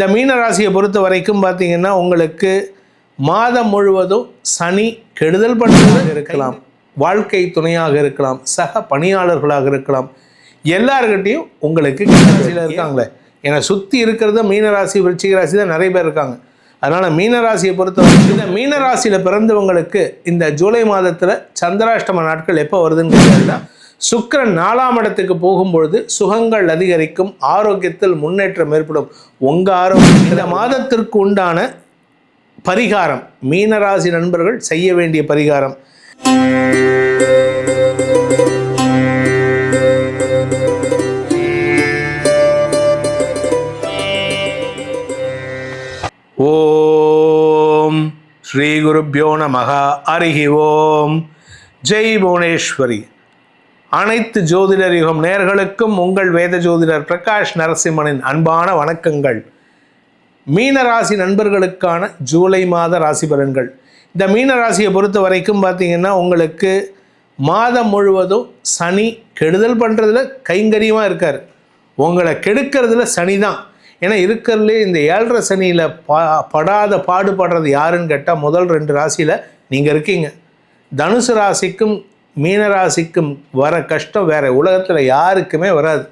இந்த மீன ராசியை பொறுத்த வரைக்கும் பார்த்தீங்கன்னா உங்களுக்கு மாதம் முழுவதும் சனி கெடுதல் பண்ணுறதாக இருக்கலாம். வாழ்க்கை துணையாக இருக்கலாம். சக பணியாளர்களாக இருக்கலாம். எல்லார்கிட்டையும் உங்களுக்கு ராசியில் இருக்காங்களே. ஏன்னா சுற்றி இருக்கிறது மீனராசி விருச்சிக ராசி தான் நிறைய பேர் இருக்காங்க. அதனால் மீனராசியை பொறுத்தவரை இந்த மீனராசியில் பிறந்தவங்களுக்கு இந்த ஜூலை மாதத்தில் சந்திராஷ்டம நாட்கள் எப்போ வருதுன்னு கேட்டீங்கன்னா சுக்கரன் நாலாம் இடத்துக்கு போகும்பொழுது சுகங்கள் அதிகரிக்கும் ஆரோக்கியத்தில் முன்னேற்றம் ஏற்படும். உங்கள் ஆரோக்கியம் இந்த மாதத்திற்கு உண்டான பரிகாரம் மீனராசி நண்பர்கள் செய்ய வேண்டிய பரிகாரம். ஓம் ஸ்ரீ குருப்பியோ நமகா அருகி ஓம். ஜெய் புவனேஸ்வரி. அனைத்து ஜோதிடர் யுகம் நேர்களுக்கும் உங்கள் வேத ஜோதிடர் பிரகாஷ் நரசிம்மனின் அன்பான வணக்கங்கள். மீன ராசி நண்பர்களுக்கான ஜூலை மாத ராசி பலன்கள். இந்த மீன ராசியை பொறுத்த வரைக்கும் பார்த்தீங்கன்னா உங்களுக்கு மாதம் முழுவதும் சனி கெடுதல் பண்ணுறதுல கைங்கரியமாக இருக்கார். உங்களை கெடுக்கிறதுல சனி தான் ஏன்னா இருக்கிறதுலே இந்த ஏழரை சனியில் பா படாத பாடுபடுறது யாருன்னு கேட்டால் முதல் ரெண்டு ராசியில் நீங்கள் இருக்கீங்க. தனுசு ராசிக்கும் மீனராசிக்கும் வர கஷ்டம் வேறு. உலகத்தில் யாருக்குமே வராது.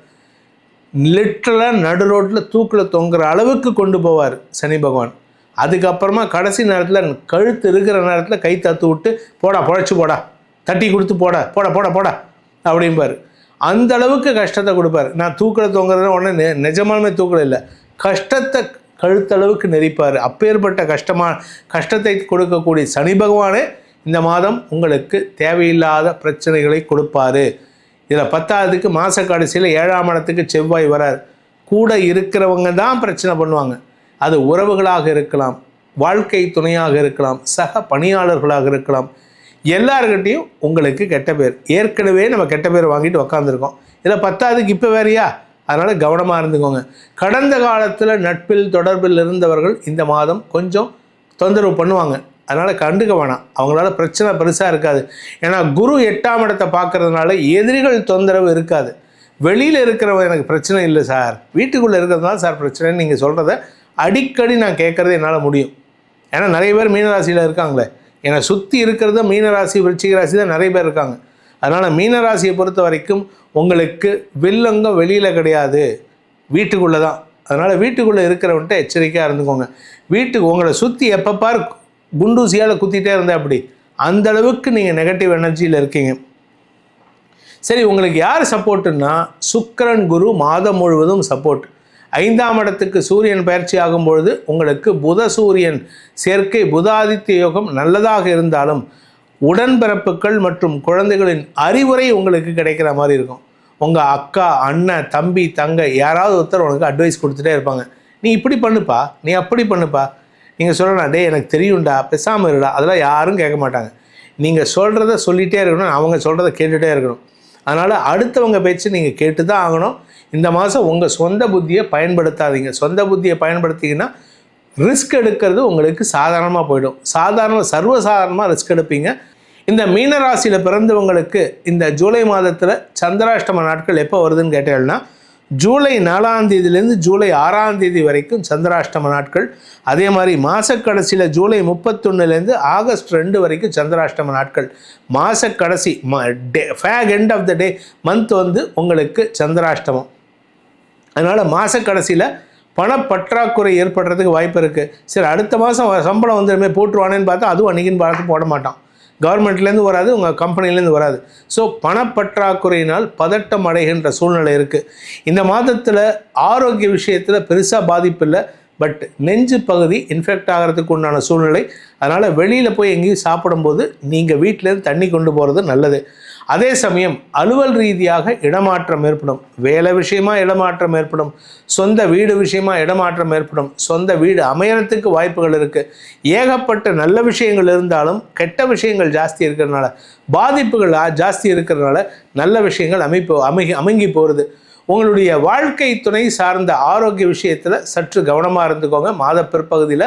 லிட்டரலாக நடு ரோட்டில் தூக்கில் தொங்குற அளவுக்கு கொண்டு போவார் சனி பகவான். அதுக்கப்புறமா கடைசி நேரத்தில் கழுத்து இருக்கிற நேரத்தில் கை தத்து விட்டு போடா பொழைச்சி போடா. தட்டி கொடுத்து போடா. போடா போடா போடா. அப்படிம்பார். அந்த அளவுக்கு கஷ்டத்தை கொடுப்பார். நான் தூக்கில் தொங்குறது உடனே நெ நிஜமாலுமே தூக்கல இல்லை. கஷ்டத்தை கழுத்தளவுக்கு நெரிப்பார். அப்பேற்பட்ட கஷ்டமா கஷ்டத்தை கொடுக்கக்கூடிய சனி பகவானே இந்த மாதம் உங்களுக்கு தேவையில்லாத பிரச்சனைகளை கொடுப்பாரு. இதில் பத்தாவதுக்கு மாத கடைசியில் ஏழாம் இடத்துக்கு செவ்வாய் வரார். கூட இருக்கிறவங்க தான் பிரச்சனை பண்ணுவாங்க. அது உறவுகளாக இருக்கலாம் வாழ்க்கை துணையாக இருக்கலாம் சக பணியாளர்களாக இருக்கலாம். எல்லார்கிட்டையும் உங்களுக்கு கெட்ட பேர். ஏற்கனவே நம்ம கெட்ட பேர் வாங்கிட்டு உக்காந்துருக்கோம். இதில் பத்தாவதுக்கு இப்போ வேறையா? அதனால் கவனமாக இருந்துக்கோங்க. கடந்த காலத்தில் நட்பில் தொடர்பில் இருந்தவர்கள் இந்த மாதம் கொஞ்சம் தொந்தரவு பண்ணுவாங்க. அதனால் கண்டுக்க வேணாம். அவங்களால பிரச்சனை பெருசாக இருக்காது. ஏன்னா குரு எட்டாம் இடத்தை பார்க்குறதுனால எதிரிகள் தொந்தரவு இருக்காது. வெளியில் இருக்கிறவன் எனக்கு பிரச்சனை இல்லை சார். வீட்டுக்குள்ளே இருக்கிறதுனால சார் பிரச்சனைன்னு நீங்கள் சொல்கிறத அடிக்கடி நான் கேட்குறது என்னால் முடியும். ஏன்னா நிறைய பேர் மீனராசியில் இருக்காங்களே. என்னை சுற்றி இருக்கிறது மீனராசி விருச்சிக ராசி தான் நிறைய பேர் இருக்காங்க. அதனால் மீனராசியை பொறுத்த வரைக்கும் உங்களுக்கு வில்லங்கம் வெளியில் கிடையாது. வீட்டுக்குள்ளே தான் அதனால் வீட்டுக்குள்ளே இருக்கிறவன்ட்ட எச்சரிக்கையாக இருந்துக்கோங்க. வீட்டுக்கு உங்களை சுற்றி எப்போ பார் குண்டூசியால் குத்திட்டே இருந்தால் அப்படி. அந்த அளவுக்கு நீங்கள் நெகட்டிவ் எனர்ஜியில் இருக்கீங்க. சரி உங்களுக்கு யார் சப்போர்ட்டுன்னா சுக்கிரன் குரு மாதம் முழுவதும் சப்போர்ட் ஐந்தாம் இடத்துக்கு சூரியன் பயிற்சி ஆகும் பொழுது உங்களுக்கு புத சூரியன் சேர்க்கை புதாதித்ய யோகம் நல்லதாக இருந்தாலும் உடன்பிறப்புகள் மற்றும் குழந்தைகளின் அறிவுரை உங்களுக்கு கிடைக்கிற மாதிரி இருக்கும். உங்கள் அக்கா அண்ணன் தம்பி தங்கை யாராவது ஒருத்தர் உனக்கு அட்வைஸ் கொடுத்துட்டே இருப்பாங்க. நீ இப்படி பண்ணுப்பா நீ அப்படி பண்ணுப்பா நீங்கள் சொல்லலாம் டே எனக்கு தெரியும்டா பேசாமல் இருடா. அதெல்லாம் யாரும் கேட்க மாட்டாங்க. நீங்கள் சொல்கிறத சொல்லிகிட்டே இருக்கணும் அவங்க சொல்கிறத கேட்டுகிட்டே இருக்கணும். அதனால் அடுத்தவங்க பேச்சு நீங்கள் கேட்டு தான் ஆகணும். இந்த மாதம் உங்கள் சொந்த புத்தியை பயன்படுத்தாதீங்க. சொந்த புத்தியை பயன்படுத்திங்கன்னா ரிஸ்க் எடுக்கிறது உங்களுக்கு சாதாரணமாக போயிடும். சாதாரண சர்வசாதாரணமாக ரிஸ்க் எடுப்பீங்க. இந்த மீனராசியில் பிறந்தவங்களுக்கு இந்த ஜூலை மாதத்தில் சந்திராஷ்டம நாட்கள் எப்போ வருதுன்னு கேட்டீங்கன்னா ஜூலை நாலாம் தேதியிலேருந்து ஜூலை ஆறாம் தேதி வரைக்கும் சந்திராஷ்டம நாட்கள். அதே மாதிரி மாதக்கடைசியில் ஜூலை முப்பத்தொன்னுலேருந்து ஆகஸ்ட் ரெண்டு வரைக்கும் சந்திராஷ்டம நாட்கள். மாதக்கடைசி day fake end of the day month வந்து உங்களுக்கு சந்திராஷ்டமம். அதனால் மாதக்கடைசியில் பணப்பற்றாக்குறை ஏற்படுறதுக்கு வாய்ப்பு இருக்குது சரி அடுத்த மாதம் சம்பளம் வந்துடுமே போட்டுருவானேன்னு பார்த்தா அதுவும் அன்றைக்கின்னு பார்த்து போட மாட்டான். கவர்மெண்ட்லேருந்து வராது உங்கள் கம்பெனிலேருந்து வராது. ஸோ பணப்பற்றாக்குறையினால் பதட்டம் அடைகின்ற சூழ்நிலை இருக்குது இந்த மாதத்தில் ஆரோக்கிய விஷயத்தில் பெருசாக பாதிப்பு இல்லை. பட் நெஞ்சு பகுதி இன்ஃபெக்ட் ஆகிறதுக்கு உண்டான சூழ்நிலை. அதனால் வெளியில் போய் எங்கேயும் சாப்பிடும்போது நீங்கள் வீட்டிலேருந்து தண்ணி கொண்டு போகிறது நல்லது. அதே சமயம் அலுவல் ரீதியாக இடமாற்றம் ஏற்படும். வேலை விஷயமா இடமாற்றம் ஏற்படும். சொந்த வீடு விஷயமா இடமாற்றம் ஏற்படும். சொந்த வீடு அமையறதுக்கு வாய்ப்புகள் இருக்குது ஏகப்பட்ட நல்ல விஷயங்கள் இருந்தாலும் கெட்ட விஷயங்கள் ஜாஸ்தி இருக்கிறதுனால பாதிப்புகள் ஜாஸ்தி இருக்கிறதுனால நல்ல விஷயங்கள் அமைப்பு அமைகி அமைங்கி போகிறது உங்களுடைய வாழ்க்கை துணை சார்ந்த ஆரோக்கிய விஷயத்தில் சற்று கவனமாக இருந்துக்கோங்க. மாத பிற்பகுதியில்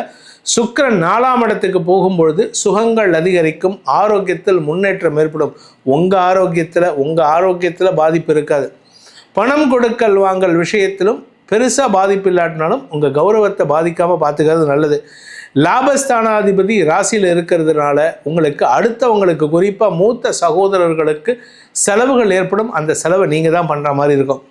சுக்கரன் நாலாம் இடத்துக்கு போகும்பொழுது சுகங்கள் அதிகரிக்கும் ஆரோக்கியத்தில் முன்னேற்றம் ஏற்படும். உங்கள் ஆரோக்கியத்தில் உங்கள் ஆரோக்கியத்தில் பாதிப்பு இருக்காது. பணம் கொடுக்கல் வாங்கல் விஷயத்திலும் பெருசாக பாதிப்பு இல்லாட்டினாலும் உங்கள் கௌரவத்தை பாதிக்காமல் பார்த்துக்கிறது நல்லது. லாபஸ்தானாதிபதி ராசியில் இருக்கிறதுனால உங்களுக்கு அடுத்தவங்களுக்கு குறிப்பாக மூத்த சகோதரர்களுக்கு செலவுகள் ஏற்படும். அந்த செலவை நீங்கள் தான் பண்ணுற மாதிரி இருக்கும்.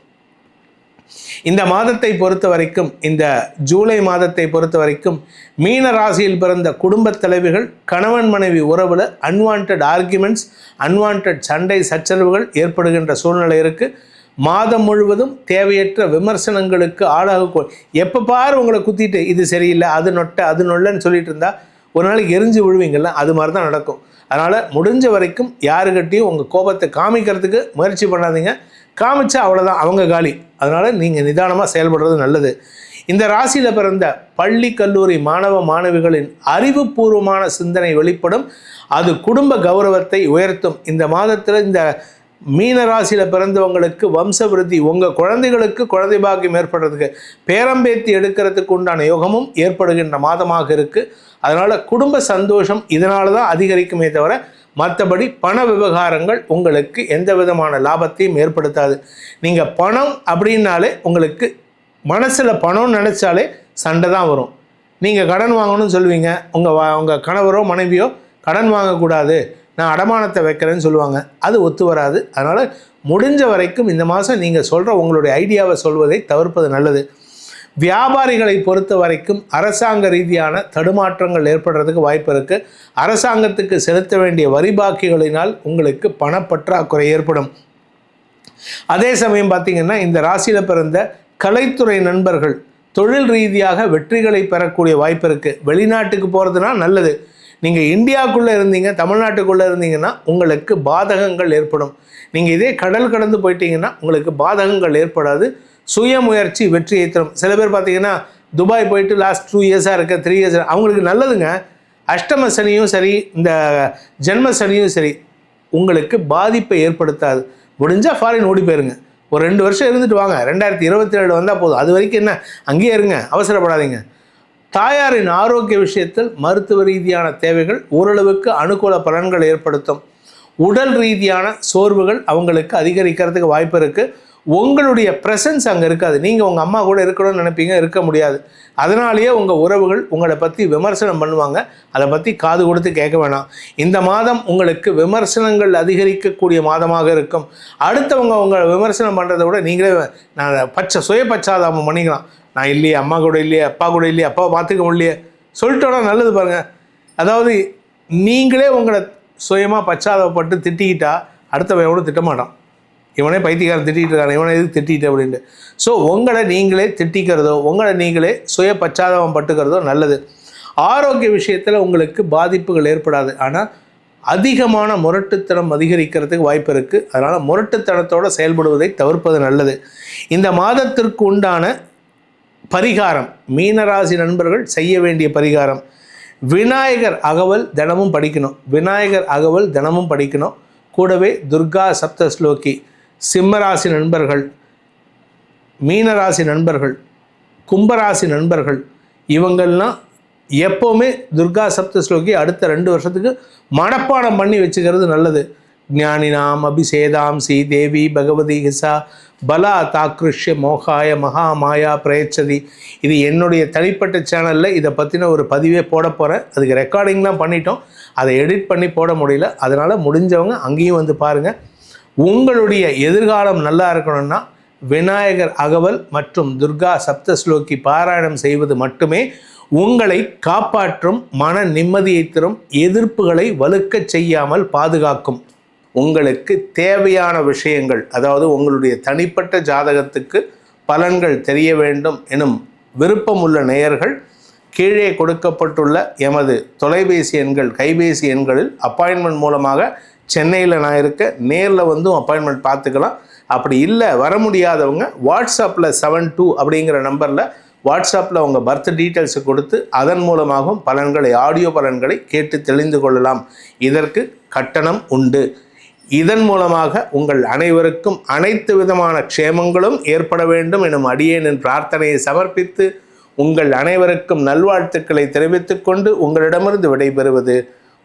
இந்த மாதத்தை பொறுத்த வரைக்கும் இந்த ஜூலை மாதத்தை பொறுத்த வரைக்கும் மீன ராசியில் பிறந்த குடும்பத் தலைவிகள் கணவன் மனைவி உறவில் அன்வான்ட் ஆர்குமெண்ட்ஸ் அன்வான்ட் சண்டை சச்சரவுகள் ஏற்படுகின்ற சூழ்நிலை இருக்குது மாதம் முழுவதும் தேவையற்ற விமர்சனங்களுக்கு ஆளாக எப்போ பாரு உங்களை குத்திட்டு இது சரியில்லை அது நொட்டை அது நொல்லன்னு சொல்லிட்டு இருந்தால் ஒரு நாளைக்கு எரிஞ்சு விழுவீங்கல்ல அது மாதிரி தான் நடக்கும். அதனால் முடிஞ்ச வரைக்கும் யாருக்கிட்டையும் உங்கள் கோபத்தை காமிக்கிறதுக்கு முயற்சி பண்ணாதீங்க. காமிச்சா அவ்வளோதான் அவங்க காலி. அதனால் நீங்கள் நிதானமாக செயல்படுறது நல்லது. இந்த ராசியில் பிறந்த பள்ளி கல்லூரி மாணவ மாணவிகளின் அறிவுபூர்வமான சிந்தனை வெளிப்படும். அது குடும்ப கௌரவத்தை உயர்த்தும். இந்த மாதத்தில் இந்த மீன ராசியில் பிறந்தவங்களுக்கு வம்ச விருத்தி உங்கள் குழந்தைகளுக்கு குழந்தை பாக்கியம் ஏற்படுறதுக்கு பேரம்பேத்தி எடுக்கிறதுக்கு உண்டான யோகமும் ஏற்படுகின்ற மாதமாக இருக்குது அதனால் குடும்ப சந்தோஷம் இதனால தான் அதிகரிக்குமே தவிர மற்றபடி பண விவகாரங்கள் உங்களுக்கு எந்த விதமான லாபத்தையும் ஏற்படுத்தாது. நீங்கள் பணம் அப்படின்னாலே உங்களுக்கு மனசில் பணம்னு நினச்சாலே சண்டை தான் வரும். நீங்கள் கடன் வாங்கணும்னு சொல்லுவீங்க. உங்கள் வா உங்கள் கணவரோ மனைவியோ கடன் வாங்கக்கூடாது. நான் அடமானத்தை வைக்கிறேன்னு சொல்லுவாங்க. அது ஒத்து வராது. அதனால் முடிஞ்ச வரைக்கும் இந்த மாதம் நீங்கள் சொல்கிற உங்களுடைய ஐடியாவை சொல்வதை தவிர்ப்பது நல்லது. வியாபாரிகளை பொறுத்த வரைக்கும் அரசாங்க ரீதியான தடுமாற்றங்கள் ஏற்படுறதுக்கு வாய்ப்பு இருக்குது அரசாங்கத்துக்கு செலுத்த வேண்டிய வரி பாக்கிகளினால் உங்களுக்கு பணப்பற்றாக்குறை ஏற்படும். அதே சமயம் பார்த்திங்கன்னா இந்த ராசியில் பிறந்த கலைத்துறை நண்பர்கள் தொழில் ரீதியாக வெற்றிகளை பெறக்கூடிய வாய்ப்பு இருக்குது வெளிநாட்டுக்கு போகிறதுனா நல்லது. நீங்கள் இந்தியாவுக்குள்ளே இருந்தீங்க தமிழ்நாட்டுக்குள்ளே இருந்தீங்கன்னா உங்களுக்கு பாதகங்கள் ஏற்படும். நீங்கள் இதே கடல் கடந்து போயிட்டீங்கன்னா உங்களுக்கு பாதகங்கள் ஏற்படாது. சுய முயற்சி வெற்றியை தரும் சில பேர் பார்த்தீங்கன்னா துபாய் போயிட்டு லாஸ்ட் டூ இயர்ஸாக இருக்க த்ரீ இயர்ஸ் அவங்களுக்கு நல்லதுங்க. அஷ்டம சனியும் சரி இந்த ஜென்ம சனியும் சரி உங்களுக்கு பாதிப்பை ஏற்படுத்தாது. முடிஞ்சால் ஃபாரின் ஓடி போயிருங்க. ஒரு ரெண்டு வருஷம் இருந்துட்டு வாங்க. ரெண்டாயிரத்தி இருபத்தி ஏழு வந்தால் போதும். அது வரைக்கும் என்ன? அங்கேயே இருங்க. அவசரப்படாதீங்க. தாயாரின் ஆரோக்கிய விஷயத்தில் மருத்துவ ரீதியான தேவைகள் ஓரளவுக்கு அனுகூல பலன்கள் ஏற்படுத்தும். உடல் ரீதியான சோர்வுகள் அவங்களுக்கு அதிகரிக்கிறதுக்கு வாய்ப்பு இருக்குது உங்களுடைய ப்ரெசன்ஸ் அங்கே இருக்காது. நீங்கள் உங்கள் அம்மா கூட இருக்கணும்னு நினைப்பீங்க இருக்க முடியாது. அதனாலேயே உங்கள் உறவுகள் உங்களை பற்றி விமர்சனம் பண்ணுவாங்க. அதை பற்றி காது கொடுத்து கேட்க வேணாம். இந்த மாதம் உங்களுக்கு விமர்சனங்கள் அதிகரிக்கக்கூடிய மாதமாக இருக்கும். அடுத்தவங்க உங்களை விமர்சனம் பண்ணுறதை விட நீங்களே நான் பச்சை சுய பச்சாதாபம் பண்ணிக்கலாம். நான் இல்லையே அம்மா கூட இல்லையே அப்பா கூட இல்லையே அப்பாவை பார்த்துக்க முடியலையே. சொல்லிட்டோன்னா நல்லது பாருங்கள் அதாவது நீங்களே உங்களை சுயமாக பச்சாதாபப்பட்டு திட்டிக்கிட்டா அடுத்தவன் எவ்வளோ திட்டமாட்டான். இவனே பைத்தியக்காரன் திட்டிகிட்டு இருக்கான் இவனை எதுக்கு திட்டிட்டு அப்படின்ட்டு. ஸோ உங்களை நீங்களே திட்டிக்கிறதோ உங்களை நீங்களே சுய பச்சாதாபம் பட்டுக்கிறதோ நல்லது. ஆரோக்கிய விஷயத்தில் உங்களுக்கு பாதிப்புகள் ஏற்படாது. ஆனால் அதிகமான முரட்டுத்தனம் அதிகரிக்கிறதுக்கு வாய்ப்பு இருக்குது அதனால் முரட்டுத்தனத்தோடு செயல்படுவதை தவிர்ப்பது நல்லது. இந்த மாதத்திற்கு உண்டான பரிகாரம் மீனராசி நண்பர்கள் செய்ய வேண்டிய பரிகாரம். விநாயகர் அகவல் தினமும் படிக்கணும். விநாயகர் அகவல் தினமும் படிக்கணும். கூடவே துர்கா சப்த ஸ்லோகி. சிம்மராசி நண்பர்கள் மீனராசி நண்பர்கள் கும்பராசி நண்பர்கள் இவங்கள்லாம் எப்போவுமே துர்கா சப்தஸ்லோகி அடுத்த ரெண்டு வருஷத்துக்கு மனப்பாடம் பண்ணி வச்சுக்கிறது நல்லது. ஞானினாம் அபிஷேதாம்சி தேவி பகவதி ஹிசா பலா தாக்ருஷ்ய மோகாய மகா மாயா பிரயச்சதி இது என்னுடைய தனிப்பட்ட சேனலில் இதை பற்றின ஒரு பதிவே போட போகிறேன் அதுக்கு ரெக்கார்டிங்லாம் பண்ணிட்டோம். அதை எடிட் பண்ணி போட முடியல. அதனால் முடிஞ்சவங்க அங்கேயும் வந்து பாருங்கள் உங்களுடைய எதிர்காலம் நல்லா இருக்கணும்னா விநாயகர் அகவல் மற்றும் துர்கா சப்தஸ்லோகி பாராயணம் செய்வது மட்டுமே உங்களை காப்பாற்றும் மன நிம்மதியை தரும் எதிர்ப்புகளை வலுக்கச் செய்யாமல் பாதுகாக்கும். உங்களுக்கு தேவையான விஷயங்கள் அதாவது உங்களுடைய தனிப்பட்ட ஜாதகத்துக்கு பலன்கள் தெரிய வேண்டும் எனும் விருப்பமுள்ள நேயர்கள் கீழே கொடுக்கப்பட்டுள்ள எமது தொலைபேசி எண்கள் கைபேசி எண்களில் அப்பாயின்மெண்ட் மூலமாக சென்னையில் நான் இருக்க நேரில் வந்தும் அப்பாயின்மெண்ட் பார்த்துக்கலாம். அப்படி இல்லை வர முடியாதவங்க வாட்ஸ்அப்பில் செவன் டூ அப்படிங்கிற நம்பரில் வாட்ஸ்அப்பில் உங்கள் பர்த் டீட்டெயில்ஸை கொடுத்து அதன் மூலமாகவும் பலன்களை ஆடியோ பலன்களை கேட்டு தெளிந்து கொள்ளலாம். இதற்கு கட்டணம் உண்டு. இதன் மூலமாக உங்கள் அனைவருக்கும் அனைத்து விதமான க்ஷேமங்களும் ஏற்பட வேண்டும் எனும் அடியேனின் பிரார்த்தனையை சமர்ப்பித்து உங்கள் அனைவருக்கும் நல்வாழ்த்துக்களை தெரிவித்துக்கொண்டு உங்களிடமிருந்து விடைபெறுவது